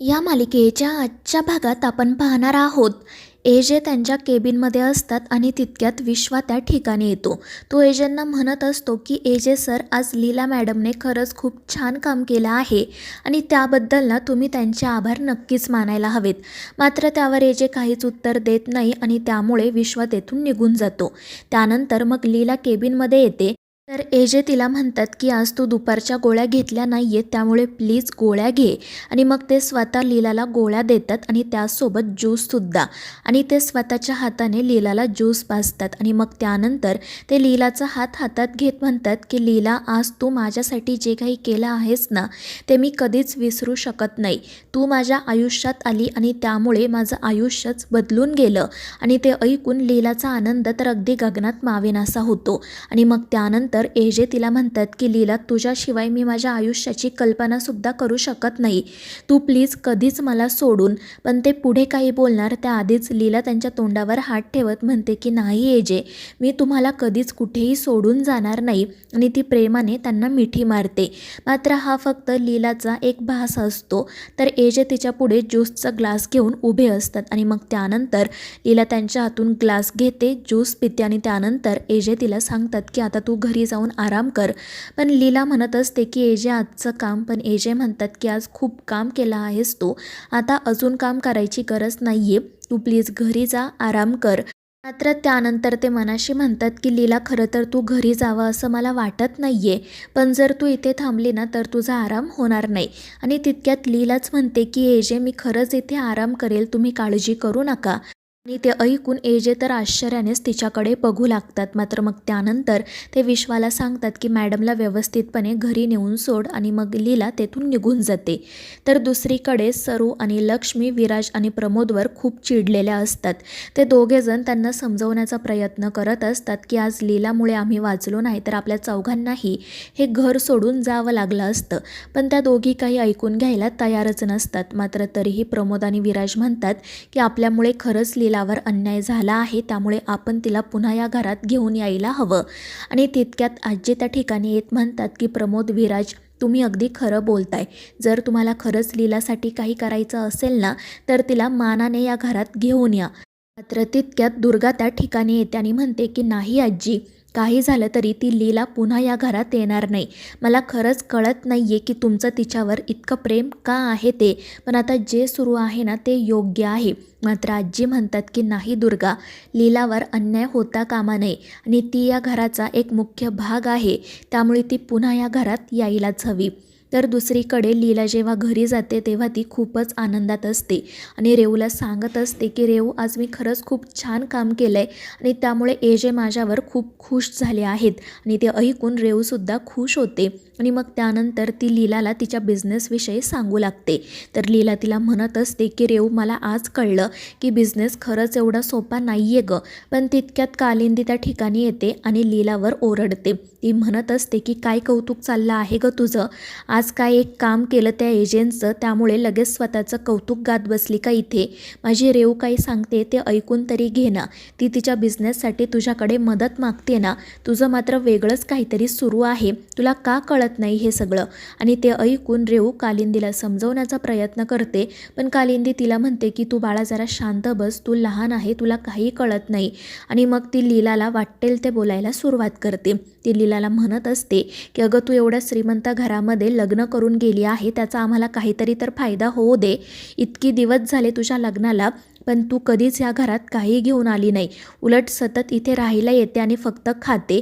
या मालिकेच्या आजच्या भागात आपण पाहणार आहोत. एजे त्यांच्या केबिनमध्ये असतात आणि तितक्यात विश्वा त्या ठिकाणी येतो. तो एजेंना म्हणत असतो की एजे सर आज लीला मॅडमने खरंच खूप छान काम केलं आहे आणि त्याबद्दल ना तुम्ही त्यांचे आभार नक्कीच मानायला हवेत. मात्र त्यावर एजे काहीच उत्तर देत नाही आणि त्यामुळे विश्वा तेथून निघून जातो. त्यानंतर मग लीला केबिनमध्ये येते तर एजे तिला म्हणतात की आज तू दुपारच्या गोळ्या घेतल्या नाही आहेत त्यामुळे प्लीज गोळ्या घे. आणि मग ते स्वतः लीलाला गोळ्या देतात आणि त्यासोबत ज्यूससुद्धा आणि ते स्वतःच्या हाताने लीलाला ज्यूस पाजतात आणि मग त्यानंतर ते लीलाचा हात हातात घेत म्हणतात की लीला आज तू माझ्यासाठी जे काही केलं आहेस ना ते मी कधीच विसरू शकत नाही. तू माझ्या आयुष्यात आली आणि त्यामुळे माझं आयुष्यच बदलून गेलं. आणि ते ऐकून लीलाचा आनंद तर अगदी गगनात मावेनासा होतो. आणि मग त्यानंतर तर एजे तिला म्हणतात की लीला तुझ्याशिवाय मी माझ्या आयुष्याची कल्पनासुद्धा करू शकत नाही. तू प्लीज कधीच मला सोडून पण ते पुढे काही बोलणार त्याआधीच लीला त्यांच्या तोंडावर हात ठेवत म्हणते की नाही एजे मी तुम्हाला कधीच कुठेही सोडून जाणार नाही. आणि ती प्रेमाने त्यांना मिठी मारते. मात्र हा फक्त लीलाचा एक भास असतो. तर एजे तिच्या पुढे ज्यूसचा ग्लास घेऊन उभे असतात आणि मग त्यानंतर लीला त्यांच्या हातून ग्लास घेते ज्यूस पिते आणि त्यानंतर एजे तिला सांगतात की आता तू घरी जाऊन आराम कर. पण लीला म्हणत असते की एजे आजचं काम. पण एजे म्हणतात की आज खूप काम केलं आहेस तू. आता अजून काम करायची गरज नाही आहे तू प्लीज घरी जा आराम कर. मात्र त्यानंतर ते मनाशी म्हणतात की लीला खरं तर तू घरी जावं असं मला वाटत नाही आहे पण जर तू इथे थांबली ना तर तुझा आराम होणार नाही. आणि तितक्यात लीलाच म्हणते की एजे मी खरंच इथे आराम करेल. तुम्ही काळजी करू नका. आणि ते ऐकून एजे तर आश्चर्यानेच तिच्याकडे बघू लागतात. मात्र मग त्यानंतर ते विश्वाला सांगतात की मॅडमला व्यवस्थितपणे घरी नेऊन सोड आणि मग लीला तेथून निघून जाते. तर दुसरीकडे सरू आणि लक्ष्मी विराज आणि प्रमोदवर खूप चिडलेल्या असतात. ते दोघेजण त्यांना समजवण्याचा प्रयत्न करत असतात की आज लीलामुळे आम्ही वाचलो नाही तर आपल्या चौघांनाही हे घर सोडून जावं लागलं असतं. पण त्या दोघी काही ऐकून घ्यायला तयारच नसतात. मात्र तरीही प्रमोद आणि विराज म्हणतात की आपल्यामुळे खरंच लीला लीलावर अन्याय झाला आहे त्यामुळे आपण तिला पुन्हा या घरात घेऊन यायला हवं. आणि तितक्यात आजी त्या ठिकाणी येत म्हणतात की प्रमोद विराज तुम्ही अगदी खरं बोलताय. जर तुम्हाला खरंच लीलासाठी काही करायचं असेल ना तर तिला मानाने या घरात घेऊन या. मात्र तितक्यात दुर्गा त्या ठिकाणी येते आणि म्हणते की नाही आजी काही झालं तरी ती लीला पुन्हा या घरात येणार नाही. मला खरंच कळत नाही आहे की तुमचं तिच्यावर इतकं प्रेम का आहे ते. पण आता जे सुरू आहे ना ते योग्य आहे. मात्र आजी म्हणतात की नाही दुर्गा लीलावर अन्याय होता कामा नये. आणि ती या घराचा एक मुख्य भाग आहे. त्यामुळे ती पुन्हा या घरात यायलाच हवी. तर दुसरीकडे लीला जेव्हा घरी जाते तेव्हा ती खूपच आनंदात असते. आणि रेवूला सांगत असते की रेवू आज मी खरंच खूप छान काम केलं आहे आणि त्यामुळे एजे माझ्यावर खूप खुश झाले आहेत आणि ते ऐकून रेवूसुद्धा खुश होते. आणि मग त्यानंतर ती लीलाला तिच्या बिझनेसविषयी सांगू लागते. तर लीला तिला म्हणत असते की रेऊ मला आज कळलं की बिझनेस खरंच एवढा सोपा नाही आहे गं. पण तितक्यात कालिंदी त्या ठिकाणी येते आणि लीलावर ओरडते. ती म्हणत असते की काय कौतुक चाललं आहे गं तुझं? आज काय एक काम केलं त्या एजंटचं त्यामुळे लगेच स्वतःचं कौतुक गात बसली का इथे? माझी रेव काही सांगते ते ऐकून तरी घे ना. ती तिच्या बिझनेससाठी तुझ्याकडे मदत मागते ना. तुझं मात्र वेगळंच काहीतरी सुरू आहे. तुला का कळत नाही हे सगळं. आणि ते ऐकून रेऊ कालिंदीला समजवण्याचा प्रयत्न करते पण कालिंदी तिला म्हणते की तू बाळा जरा शांत बस तू लहान आहे तुला काही कळत नाही. आणि मग ती लीलाला वाटेल ते बोलायला सुरुवात करते. ती लीलाला म्हणत असते की अगं तू एवढ्या श्रीमंत घरामध्ये लग्न करून गेली आहे त्याचा आम्हाला काहीतरी तर फायदा होऊ दे. इतकी दिवस झाले तुझ्या लग्नाला पण तू कधीच या घरात काही घेऊन आली नाही. उलट सतत इथे राहायला येते आणि फक्त खाते.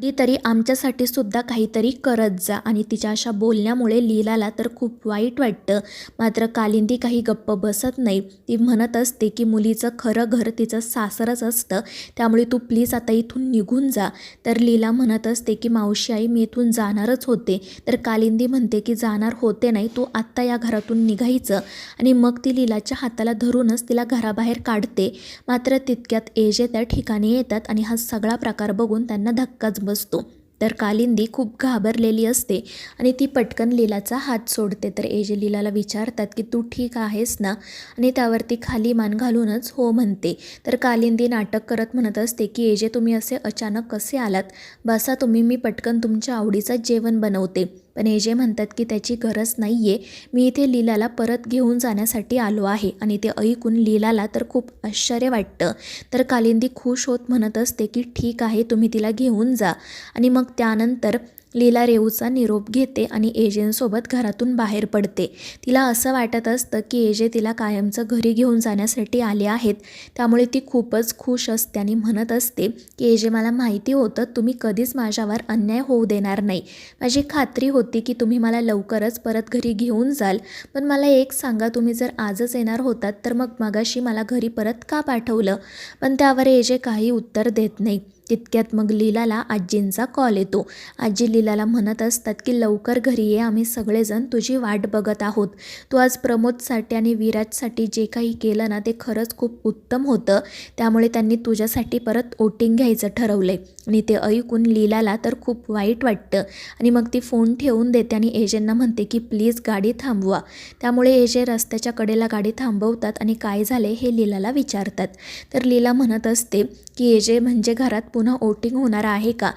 कधीतरी आमच्यासाठी सुद्धा काहीतरी करत जा. आणि तिच्या अशा बोलण्यामुळे लीलाला तर खूप वाईट वाटतं. मात्र कालिंदी काही गप्प बसत नाही. ती म्हणत असते की मुलीचं खरं घर तिचं सासरच असतं. त्यामुळे तू प्लीज आता इथून निघून जा. तर लीला म्हणत असते की मावशी आई मी इथून जाणारच होते. तर कालिंदी म्हणते की जाणार होते नाही. तू आत्ता या घरातून निघायचं. आणि मग ती लीलाच्या हाताला धरूनच तिला घराबाहेर काढते. मात्र तितक्यात एजे त्या ठिकाणी येतात आणि हा सगळा प्रकार बघून त्यांना धक्काच बसतो. तर कालिंदी खूप घाबरलेली असते आणि ती पटकन लीलाचा हात सोडते. तर एजे लीलाला विचारतात की तू ठीक आहेस ना? आणि त्यावरती खाली मान घालूनच हो म्हणते. तर कालिंदी नाटक करत म्हणत असते की एजे तुम्ही असे अचानक कसे आलात? बसा तुम्ही मी पटकन तुमच्या आवडीचं जेवण बनवते. पण जे म्हणतात की त्याची गरज नाही आहे मी इथे लीलाला परत घेऊन जाण्यासाठी आलो आहे आणि ते ऐकून लीलाला तर खूप आश्चर्य वाटतं. तर कालिंदी खुश होत म्हणत असते की ठीक आहे तुम्ही तिला घेऊन जा. आणि मग त्यानंतर लीला रेऊचा निरोप घेते आणि एजेंसोबत घरातून बाहेर पडते. तिला असं वाटत असतं की एजे तिला कायमचं घरी घेऊन जाण्यासाठी आले आहेत. त्यामुळे ती खूपच खुश असते आणि म्हणत असते की एजे मला माहिती होतं तुम्ही कधीच माझ्यावर अन्याय होऊ देणार नाही. माझी खात्री होती की तुम्ही मला लवकरच परत घरी घेऊन जाल. पण मला एक सांगा तुम्ही जर आजच येणार होतात तर मग मगाशी मला घरी परत का पाठवलं? पण त्यावर एजे काही उत्तर देत नाही. तितक्यात मग लीलाला आजींचा कॉल येतो. आजी लीलाला म्हणत असतात की लवकर घरी ये आम्ही सगळेजण तुझी वाट बघत आहोत. तू आज प्रमोदसाठी आणि विराजसाठी जे काही केलं ना ते खरंच खूप उत्तम होतं. त्यामुळे त्यांनी तुझ्यासाठी परत ओटिंग घ्यायचं ठरवलं आहे आणि ते ऐकून लीलाला तर खूप वाईट वाटतं. आणि मग ती फोन ठेवून देते आणि एजेंना म्हणते की प्लीज गाडी थांबवा. त्यामुळे एजे रस्त्याच्या कडेला गाडी थांबवतात आणि काय झाले हे लीलाला विचारतात. तर लीला म्हणत असते की एजे म्हणजे घरात पुन्हा ओटिंग होणार आहे का?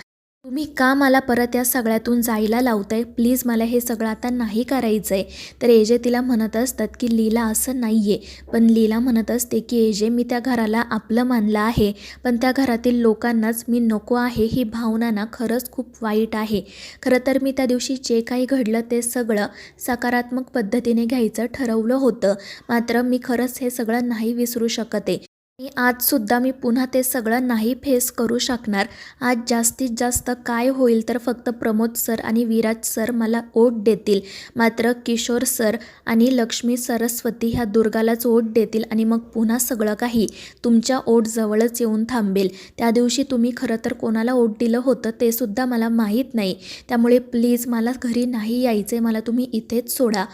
तुम्ही का मला परत या सगळ्यातून जायला लावताय? प्लीज मला हे सगळं आता नाही करायचं आहे तर एजे तिला म्हणत असतात की लीला असं नाही आहे पण लीला म्हणत असते की एजे मी त्या घराला आपलं मानलं आहे. पण त्या घरातील लोकांनाच मी नको आहे. ही भावना ना खरंच खूप वाईट आहे. खरं तर मी त्या दिवशी जे काही घडलं ते सगळं सकारात्मक पद्धतीने घ्यायचं ठरवलं होतं. मात्र मी खरंच हे सगळं नाही विसरू शकत. आहे आणि आजसुद्धा मी पुन्हा ते सगळं नाही फेस करू शकणार. आज जास्तीत जास्त काय होईल तर फक्त प्रमोद सर आणि विराज सर मला ओट देतील. मात्र किशोर सर आणि लक्ष्मी सरस्वती ह्या दुर्गालाच ओट देतील आणि मग पुन्हा सगळं काही तुमच्या ओटजवळच येऊन थांबेल. त्या दिवशी तुम्ही खरं तर कोणाला ओट दिलं होतं ते सुद्धा मला माहीत नाही. त्यामुळे प्लीज मला घरी नाही यायचे मला तुम्ही इथेच सोडा.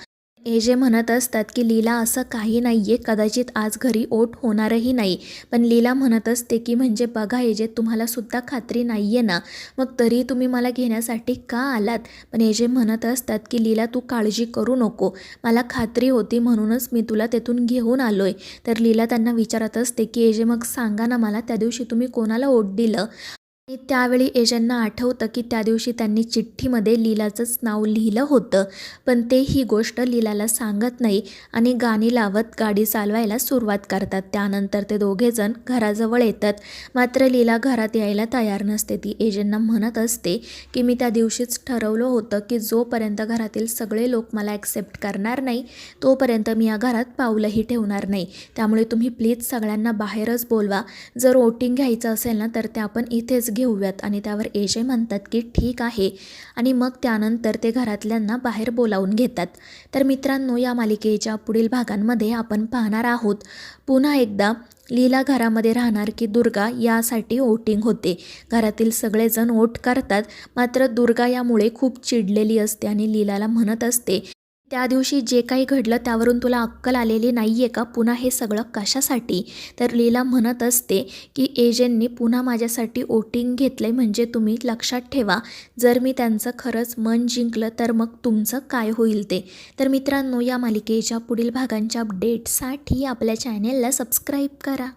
एजे म्हणत असतात की लीला असं काही नाही आहे कदाचित आज घरी ओट होणारही नाही. पण लीला म्हणत असते की म्हणजे बघा एजे तुम्हाला सुद्धा खात्री नाही आहे ना मग तरी तुम्ही मला घेण्यासाठी का आलात? पण एजे म्हणत असतात की लीला तू काळजी करू नको. मला खात्री होती म्हणूनच मी तुला तेथून घेऊन आलो आहे तर लीला त्यांना विचारत असते की एजे मग सांगा ना मला त्या दिवशी तुम्ही कोणाला ओट दिलं? आणि त्यावेळी एजंटना आठवतं की त्या दिवशी त्यांनी चिठ्ठीमध्ये लीलाचंच नाव लिहिलं होतं पण ते ही गोष्ट लीलाला सांगत नाही आणि गाणी लावत गाडी चालवायला सुरुवात करतात. त्यानंतर ते दोघेजण घराजवळ येतात. मात्र लीला घरात यायला तयार नसते. ती एजंटना म्हणत असते की मी त्या दिवशीच ठरवलं होतं की जोपर्यंत घरातील सगळे लोक मला ॲक्सेप्ट करणार नाही तोपर्यंत मी या घरात पाऊलही ठेवणार नाही. त्यामुळे तुम्ही प्लीज सगळ्यांना बाहेरच बोलवा. जर वोटिंग घ्यायचं असेल ना तर ते आपण इथेच घेऊयात आणि त्यावर एजे म्हणतात की ठीक आहे. आणि मग त्यानंतर ते घरातल्यांना बाहेर बोलावून घेतात. तर मित्रांनो या मालिकेच्या पुढील भागांमध्ये आपण पाहणार आहोत. पुन्हा एकदा लीला घरामध्ये राहणार की दुर्गा यासाठी वोटिंग होते. घरातील सगळेजण वोट करतात. मात्र दुर्गा यामुळे खूप चिडलेली असते आणि लीलाला म्हणत असते त्या दिवशी जे काही घडलं त्यावरून तुला अक्कल आलेली नाही आहे का? पुन्हा हे सगळं कशासाठी? तर लीला म्हणत असते की एजंटनी पुन्हा माझ्यासाठी वोटिंग घेतलं आहे म्हणजे तुम्ही लक्षात ठेवा. जर मी त्यांचं खरंच मन जिंकलं तर मग तुमचं काय होईल ते? तर मित्रांनो या मालिकेच्या पुढील भागांच्या अपडेटसाठी आपल्या चॅनेलला सबस्क्राईब करा.